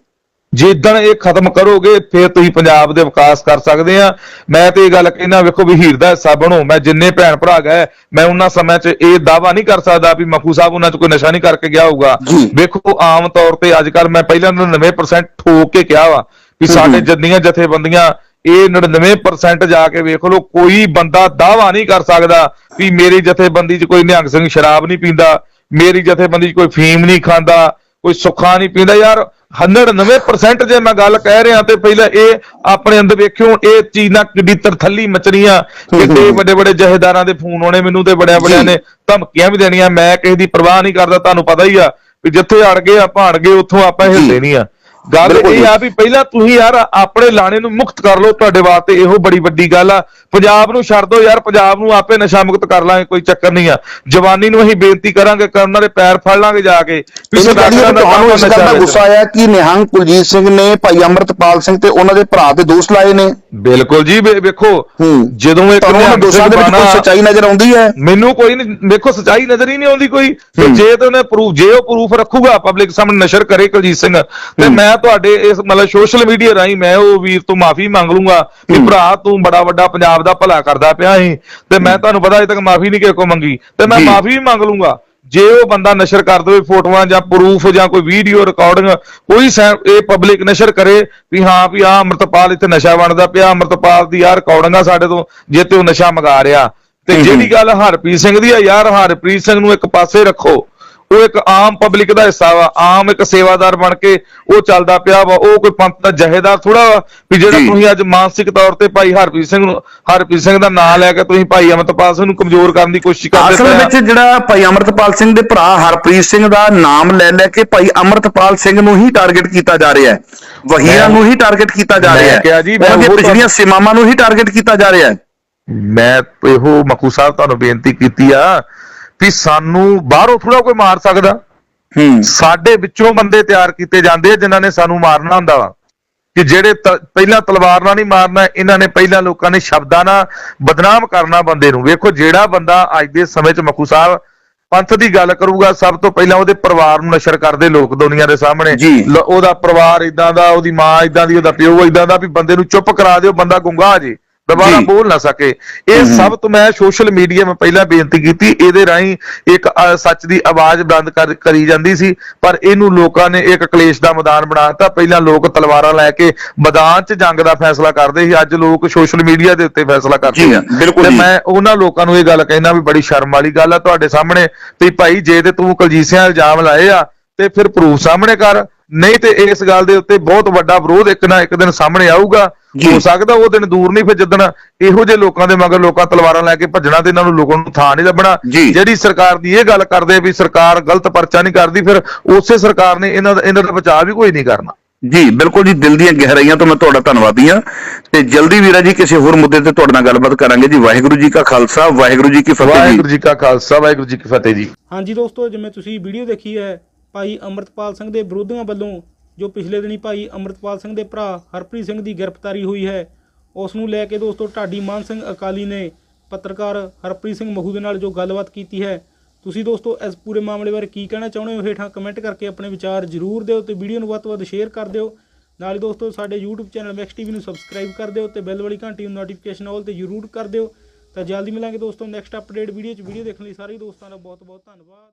ਜਿੱਦਣ ਇਹ ਖਤਮ ਕਰੋਗੇ ਫਿਰ ਤੁਸੀਂ ਪੰਜਾਬ ਦੇ ਵਿਕਾਸ ਕਰ ਸਕਦੇ ਆ। ਮੈਂ ਤੇ ਇਹ ਗੱਲ ਕਹਿੰਦਾ ਵੇਖੋ ਵੀ ਹੀਰ ਦਾ ਹਿੱਸਾ ਬਣੋ ਮੈਂ ਜਿੰਨੇ ਭੈਣ ਭਰਾ ਗਏ ਮੈਂ ਉਹਨਾਂ ਸਮੇਂ 'ਚ ਇਹ ਦਾਵਾ ਨਹੀਂ ਕਰ ਸਕਦਾ ਵੀ ਮਖੂ ਸਾਹਿਬ ਉਹਨਾਂ 'ਚ ਕੋਈ ਨਸ਼ਾ ਨਹੀਂ ਕਰਕੇ ਗਿਆ ਹੋਊਗਾ। ਵੇਖੋ ਆਮ ਤੌਰ ਤੇ ਅੱਜ ਕੱਲ ਮੈਂ ਪਹਿਲਾਂ 99% ਠੋਕ ਕੇ ਕਿਹਾ ਵਾ ਵੀ ਸਾਡੇ ਜੰਦੀਆਂ ਜਥੇਬੰਦੀਆਂ ਇਹ 99% ਜਾ ਕੇ ਵੇਖ ਲਓ ਕੋਈ ਬੰਦਾ ਦਾਵਾ ਨਹੀਂ ਕਰ ਸਕਦਾ ਵੀ ਮੇਰੀ ਜਥੇਬੰਦੀ 'ਚ ਕੋਈ ਨਿਹੰਗ ਸਿੰਘ ਸ਼ਰਾਬ ਨਹੀਂ ਪੀਂਦਾ ਮੇਰੀ ਜਥੇਬੰਦੀ 'ਚ ਕੋਈ ਫੀਮ ਨਹੀਂ ਖਾਂਦਾ ਕੋਈ ਸੁੱਖਾ ਨਹੀਂ ਪੀਂਦਾ ਯਾਰ। 99% ਜੇ ਮੈਂ ਗੱਲ ਕਹਿ ਰਿਹਾ ਤੇ ਪਹਿਲਾਂ ਇਹ ਆਪਣੇ ਅੰਦਰ ਵੇਖਿਓ ਇਹ ਚੀਜ਼ ਨਾਲ ਕਿੱਡੀ ਤਰਥੱਲੀ ਮਚਰੀਆਂ ਕਿੱਡੇ ਵੱਡੇ ਵੱਡੇ ਜਹੇਦਾਰਾਂ ਦੇ ਫੋਨ ਆਉਣੇ ਮੈਨੂੰ ਤੇ ਬੜਿਆ ਬੜਿਆਂ ਨੇ ਧਮਕੀਆਂ ਵੀ ਦੇਣੀਆਂ। ਮੈਂ ਕਿਸੇ ਦੀ ਪਰਵਾਹ ਨਹੀਂ ਕਰਦਾ ਤੁਹਾਨੂੰ ਪਤਾ ਹੀ ਆ ਵੀ ਜਿੱਥੇ ਅੜ ਗਏ ਆਪਾਂ ਅੜ ਗਏ ਉੱਥੋਂ ਆਪਾਂ ਹਿੱਲਦੇ ਨਹੀਂ ਆ। ਗੱਲ ਇਹ। ਆ ਵੀ ਪਹਿਲਾਂ ਤੁਸੀਂ ਯਾਰ ਆਪਣੇ ਲਾਣੇ ਨੂੰ ਮੁਕਤ ਕਰ ਲਓ ਤੁਹਾਡੇ ਵਾਸਤੇ ਇਹੋ ਬੜੀ ਵੱਡੀ ਗੱਲ ਆ। ਪੰਜਾਬ ਨੂੰ ਛੱਡ ਦਿਓ ਯਾਰ ਪੰਜਾਬ ਨੂੰ ਆਪੇ ਨਸ਼ਾ ਮੁਕਤ ਕਰ ਲਾਂਗੇ ਕੋਈ ਚੱਕਰ ਨਹੀਂ ਆ। ਜਵਾਨੀ ਨੂੰ ਅਸੀਂ ਬੇਨਤੀ ਕਰਾਂਗੇ ਕਿ ਉਹਨਾਂ ਦੇ ਪੈਰ ਫੜ ਲਾਂਗੇ ਜਾ ਕੇ। ਵੀ ਸਰਕਾਰਾਂ ਵੀ ਤੁਹਾਨੂੰ ਇਸ ਗੱਲ ਦਾ ਗੁੱਸਾ ਆਇਆ ਕਿ ਨਿਹੰਗ ਕੁਲਜੀਤ ਸਿੰਘ ਨੇ ਭਾਈ ਅਮਰਤਪਾਲ ਸਿੰਘ ਤੇ ਉਹਨਾਂ ਦੇ ਭਰਾ ਤੇ ਦੋਸ਼ ਲਾਏ ਨੇ। ਬਿਲਕੁਲ ਜੀ ਵੇਖੋ। ਜਦੋਂ ਇੱਕ ਉਹਨਾਂ ਨਿਹੰਗ ਦੋਸ਼ਾਂ ਦੇ ਵਿੱਚ ਕੋਈ ਸੱਚਾਈ ਨਜ਼ਰ ਆਉਂਦੀ ਹੈ? ਮੈਨੂੰ ਕੋਈ ਨਹੀਂ ਵੇਖੋ ਸਚਾਈ ਨਜ਼ਰ ਹੀ ਨਹੀਂ ਆਉਂਦੀ ਕੋਈ। ਜੇ ਤੇ ਉਹਨੇ ਪ੍ਰੂਫ ਜੇ ਉਹ ਪ੍ਰੂਫ ਰੱਖੂਗਾ ਪਬਲਿਕ ਸਾਹਮਣੇ ਨਸ਼ਰ ਕਰੇ ਕੁਲਜੀਤ ਸਿੰਘ ਤੇ ਮੈਂ ਤੁਹਾਡੇ ਇਸ ਮਤਲਬ ਸੋਸ਼ਲ ਮੀਡੀਆ ਰਾਹੀਂ ਮੈਂ ਉਹ ਵੀਰ ਤੋਂ ਮਾਫੀ ਮੰਗ ਲੂੰਗਾ ਕਿ। ਭਰਾ ਤੂੰ ਬੜਾ ਵੱਡਾ ਪੰਜਾਬ ਦਾ ਭਲਾ ਕਰਦਾ ਪਿਆ ਸੀ ਤੇ ਮੈਂ ਤੁਹਾਨੂੰ ਪਤਾ ਅਜੇ ਤੱਕ ਮਾਫੀ ਨਹੀਂ ਕਿਸੇ ਕੋ ਮੰਗੀ ਤੇ ਮੈਂ। ਮਾਫੀ ਵੀ ਮੰਗ ਲੂੰਗਾ ਜੇ ਉਹ ਬੰਦਾ ਨਸ਼ਰ ਕਰ ਦੇਵੇ ਫੋਟੋਆਂ ਜਾਂ ਪ੍ਰੂਫ ਜਾਂ ਕੋਈ ਵੀਡੀਓ ਰਿਕਾਰਡਿੰਗ ਕੋਈ ਇਹ ਪਬਲਿਕ ਨਸ਼ਰ ਕਰੇ ਵੀ ਹਾਂ ਵੀ ਆ ਅੰਮ੍ਰਿਤਪਾਲ ਇੱਥੇ ਨਸ਼ਾ ਬਣਦਾ ਪਿਆ ਅੰਮ੍ਰਿਤਪਾਲ ਦੀ ਯਾਰ ਰਿਕਾਰਡਿੰਗਾਂ ਸਾਡੇ ਤੋਂ ਜੇ ਤੇ ਉਹ ਨਸ਼ਾ ਮੰਗਾ ਰਿਹਾ ਤੇ। ਜਿਹੜੀ ਗੱਲ ਹਰਪ੍ਰੀਤ ਸਿੰਘ ਦੀ ਆ ਯਾਰ ਹਰਪ੍ਰੀਤ ਸਿੰਘ ਨੂੰ ਇੱਕ ਪਾਸੇ ਰੱਖੋ ਉਹ ਇੱਕ ਆਮ ਪਬਲਿਕ ਦਾ ਹਿੱਸਾ ਵਾ ਆਮ ਇੱਕ ਸੇਵਾਦਾਰ ਬਣ ਕੇ ਉਹ ਚੱਲਦਾ ਪਿਆ ਵਾ ਉਹ ਕੋਈ ਪੰਥ ਦਾ ਜਹੇਦਾਰ ਥੋੜਾ ਵਾ ਜਿਹੜਾ। ਤੁਸੀਂ ਅੱਜ ਮਾਨਸਿਕ ਤੌਰ ਤੇ ਭਾਈ ਹਰਪ੍ਰੀਤ ਸਿੰਘ ਨੂੰ ਹਰਪ੍ਰੀਤ ਸਿੰਘ ਦਾ ਨਾਮ ਲੈ ਕੇ ਤੁਸੀਂ ਭਾਈ ਅਮਰਤਪਾਲ ਸਿੰਘ ਨੂੰ ਕਮਜ਼ੋਰ ਕਰਨ ਦੀ ਕੋਸ਼ਿਸ਼ ਕਰਦੇ ਅਸਲ ਪਏ ਆ। ਵਿੱਚ ਜਿਹੜਾ ਭਾਈ ਅਮਰਤਪਾਲ ਸਿੰਘ ਦੇ ਭਰਾ ਹਰਪ੍ਰੀਤ ਸਿੰਘ ਦਾ ਨਾਮ ਲੈ ਲੈ ਕੇ ਭਾਈ ਅਮਰਤਪਾਲ ਸਿੰਘ ਨੂੰ ਹੀ ਟਾਰਗੇਟ ਕੀਤਾ ਜਾ ਰਿਹਾ ਹੈ ਵਹੀਰਾਂ ਨੂੰ ਹੀ ਟਾਰਗੇਟ ਕੀਤਾ ਜਾ ਰਿਹਾ ਹੈ ਕਿਹਾ ਜੀ, ਮੈਂ ਪਿਛਲੀਆਂ ਸੀਮਾਵਾਂ ਨੂੰ ਹੀ ਟਾਰਗੇਟ ਕੀਤਾ ਜਾ ਰਿਹਾ ਹੈ ਮੈਂ ਇਹੋ ਮਕੂ ਸਾਹਿਬ ਤੁਹਾਨੂੰ ਬੇਨਤੀ ਕੀਤੀ ਆ ਵੀ ਸਾਨੂੰ ਬਾਹਰੋਂ ਥੋੜਾ ਕੋਈ ਮਾਰ ਸਕਦਾ। ਹੂੰ। ਸਾਡੇ ਵਿੱਚੋਂ ਬੰਦੇ ਤਿਆਰ ਕੀਤੇ ਜਾਂਦੇ ਆ ਜਿਨ੍ਹਾਂ ਨੇ ਸਾਨੂੰ ਮਾਰਨਾ ਹੁੰਦਾ ਵਾ। ਕਿ ਜਿਹੜੇ ਪਹਿਲਾਂ ਤਲਵਾਰ ਨਾਲ ਨਹੀਂ ਮਾਰਨਾ ਇਹਨਾਂ ਨੇ ਪਹਿਲਾਂ ਲੋਕਾਂ ਨੇ ਸ਼ਬਦਾਂ ਨਾਲ ਬਦਨਾਮ ਕਰਨਾ ਬੰਦੇ ਨੂੰ। ਵੇਖੋ ਜਿਹੜਾ ਬੰਦਾ ਅੱਜ ਦੇ ਸਮੇਂ 'ਚ ਮਖੂ ਸਾਹਿਬ ਪੰਥ ਦੀ ਗੱਲ ਕਰੂਗਾ ਸਭ ਤੋਂ ਪਹਿਲਾਂ ਉਹਦੇ ਪਰਿਵਾਰ ਨੂੰ ਨਸ਼ਰ ਕਰਦੇ ਲੋਕ ਦੁਨੀਆ ਦੇ ਸਾਹਮਣੇ। ਉਹਦਾ ਪਰਿਵਾਰ ਇਦਾਂ ਦਾ ਉਹਦੀ ਮਾਂ ਇਦਾਂ ਦੀ ਉਹਦਾ ਪਿਓ ਇਦਾਂ ਦਾ ਵੀ ਬੰਦੇ ਨੂੰ ਚੁੱਪ ਕਰਾ ਦਿਓ ਬੰਦਾ ਗੁੰਗਾ ਜੇ। ਦੁਬਾਰਾ। ਬੋਲ ਨਾ ਸਕੇ ਇਹ। ਸਭ ਤੋਂ ਮੈਂ ਸੋਸ਼ਲ ਮੀਡੀਆ ਮੈਂ ਪਹਿਲਾਂ ਬੇਨਤੀ ਕੀਤੀ ਇਹਦੇ ਰਾਹੀਂ ਇੱਕ ਸੱਚ ਦੀ ਆਵਾਜ਼ ਬੁਲੰਦ ਕਰ- ਜਾਂਦੀ ਸੀ ਪਰ ਇਹਨੂੰ ਲੋਕਾਂ ਨੇ ਇੱਕ ਕਲੇਸ਼ ਦਾ ਮੈਦਾਨ ਬਣਾਤਾ ਪਹਿਲਾਂ ਲੋਕ ਤਲਵਾਰਾਂ ਲੈ ਕੇ ਮੈਦਾਨ 'ਚ ਜੰਗ ਦਾ ਫੈਸਲਾ ਕਰਦੇ ਸੀ ਅੱਜ ਲੋਕ ਸੋਸ਼ਲ ਮੀਡੀਆ ਦੇ ਉੱਤੇ ਫੈਸਲਾ ਕਰਦੇ ਆ ਤੇ। ਮੈਂ ਉਹਨਾਂ ਲੋਕਾਂ ਨੂੰ ਇਹ ਗੱਲ ਕਹਿਣਾ ਵੀ ਬੜੀ ਸ਼ਰਮ ਵਾਲੀ ਗੱਲ ਆ ਤੁਹਾਡੇ ਸਾਹਮਣੇ ਵੀ ਭਾਈ ਜੇ ਤੇ ਤੂੰ ਕਲਜੀਸਿਆਂ ਇਲਜ਼ਾਮ ਲਾਏ ਆ ਤੇ ਫਿਰ ਪ੍ਰੂਫ ਸਾਹਮਣੇ ਕਰ ਨਹੀਂ ਤੇ ਇਸ ਗੱਲ ਦੇ ਉੱਤੇ ਬਹੁਤ ਵੱਡਾ ਵਿਰੋਧ ਇੱਕ ਨਾ ਇੱਕ ਦਿਨ ਸਾਹਮਣੇ ਆਊਗਾ। ਹੋ ਸਕਦਾ ਉਹ ਦਿਨ ਦੂਰ ਨਹੀਂ ਫਿਰ ਜਿੱਦਣ ਇਹੋ ਜਿਹੇ ਲੋਕਾਂ ਦੇ ਮਗਰ ਲੋਕਾਂ ਤਲਵਾਰਾਂ ਲੈ ਕੇ ਭੱਜਣਾ ਤੇ ਇਹਨਾਂ ਨੂੰ ਲੋਕਾਂ ਨੂੰ ਥਾਂ ਨਹੀਂ ਲੱਭਣਾ। ਜਿਹੜੀ ਸਰਕਾਰ ਦੀ ਇਹ ਗੱਲ ਕਰਦੇ ਵੀ ਸਰਕਾਰ ਗਲਤ ਪਰਚਾ ਨਹੀਂ ਕਰਦੀ ਫਿਰ ਉਸੇ ਸਰਕਾਰ ਨੇ ਇਹਨਾਂ ਦਾ ਇਹਨਾਂ ਦਾ ਬਚਾਅ ਵੀ ਕੋਈ ਨਹੀਂ ਕਰਨਾ। ਜੀ ਬਿਲਕੁਲ ਜੀ ਦਿਲ ਦੀਆਂ ਗਹਿਰਾਈਆਂ ਤੋਂ ਮੈਂ ਤੁਹਾਡਾ ਧੰਨਵਾਦੀ ਹਾਂ। ਤੇ ਜਲਦੀ ਵੀਰਾ ਜੀ ਕਿਸੇ ਹੋਰ ਮੁੱਦੇ ਤੇ ਤੁਹਾਡੇ ਨਾਲ ਗੱਲਬਾਤ ਕਰਾਂਗੇ ਜੀ। ਵਾਹਿਗੁਰੂ ਜੀ ਕਾ ਖਾਲਸਾ ਵਾਹਿਗੁਰੂ ਜੀ ਕੀ ਫਤਿਹ ਜੀ। ਵਾਹਿਗੁਰੂ ਜੀ ਕਾ ਖਾਲਸਾ ਵਾਹਿਗੁਰੂ ਜੀ ਕੀ ਫਤਿਹ ਜੀ। ਹਾਂਜੀ ਦੋਸਤੋ ਜਿਵੇਂ ਤੁਸੀਂ ਵੀਡੀਓ ਦੇਖੀ ਹੈ ਭਾਈ ਅਮਰਤਪਾਲ ਸਿੰਘ ਦੇ ਵਿਰੋਧੀਆਂ ਵੱਲੋਂ ਜੋ ਪਿਛਲੇ ਦਿਨੀ ਭਾਈ ਅਮਰਤਪਾਲ ਸਿੰਘ ਦੇ ਭਰਾ ਹਰਪ੍ਰੀਤ ਸਿੰਘ ਦੀ ਗ੍ਰਿਫਤਾਰੀ ਹੋਈ ਹੈ, ਉਸ ਨੂੰ ਲੈ ਕੇ ਦੋਸਤੋ ਢਾਡੀ ਮਾਨ ਸਿੰਘ ਅਕਾਲੀ ਨੇ ਪੱਤਰਕਾਰ ਹਰਪ੍ਰੀਤ ਸਿੰਘ ਮਹੂ ਦੇ ਨਾਲ ਜੋ ਗੱਲਬਾਤ ਕੀਤੀ ਹੈ। ਤੁਸੀਂ ਦੋਸਤੋ ਇਸ ਪੂਰੇ ਮਾਮਲੇ ਬਾਰੇ ਕੀ ਕਹਿਣਾ ਚਾਹੁੰਦੇ ਹੋ? ਹੇਠਾਂ ਕਮੈਂਟ ਕਰਕੇ ਆਪਣੇ ਵਿਚਾਰ ਜ਼ਰੂਰ ਦਿਓ ਤੇ ਵੀਡੀਓ ਨੂੰ ਵੱਧ ਤੋਂ ਵੱਧ ਸ਼ੇਅਰ ਕਰ ਦਿਓ। ਨਾਲ ਹੀ ਦੋਸਤੋ ਸਾਡੇ YouTube ਚੈਨਲ ਮੈਕਸ ਟੀਵੀ ਨੂੰ ਸਬਸਕ੍ਰਾਈਬ ਕਰ ਦਿਓ ਤੇ ਬੈਲ ਵਾਲੀ ਘੰਟੀ ਨੂੰ ਨੋਟੀਫਿਕੇਸ਼ਨ ਆਲ ਤੇ ਜ਼ਰੂਰ ਕਰ ਦਿਓ। ਤਾਂ ਜਲਦੀ ਮਿਲਾਂਗੇ ਦੋਸਤੋ ਨੈਕਸਟ ਅਪਡੇਟ ਵੀਡੀਓ 'ਚ। ਵੀਡੀਓ ਦੇਖਣ ਲਈ ਸਾਰੇ ਦੋਸਤਾਂ ਦਾ ਬਹੁਤ ਬਹੁਤ ਧੰਨਵਾਦ।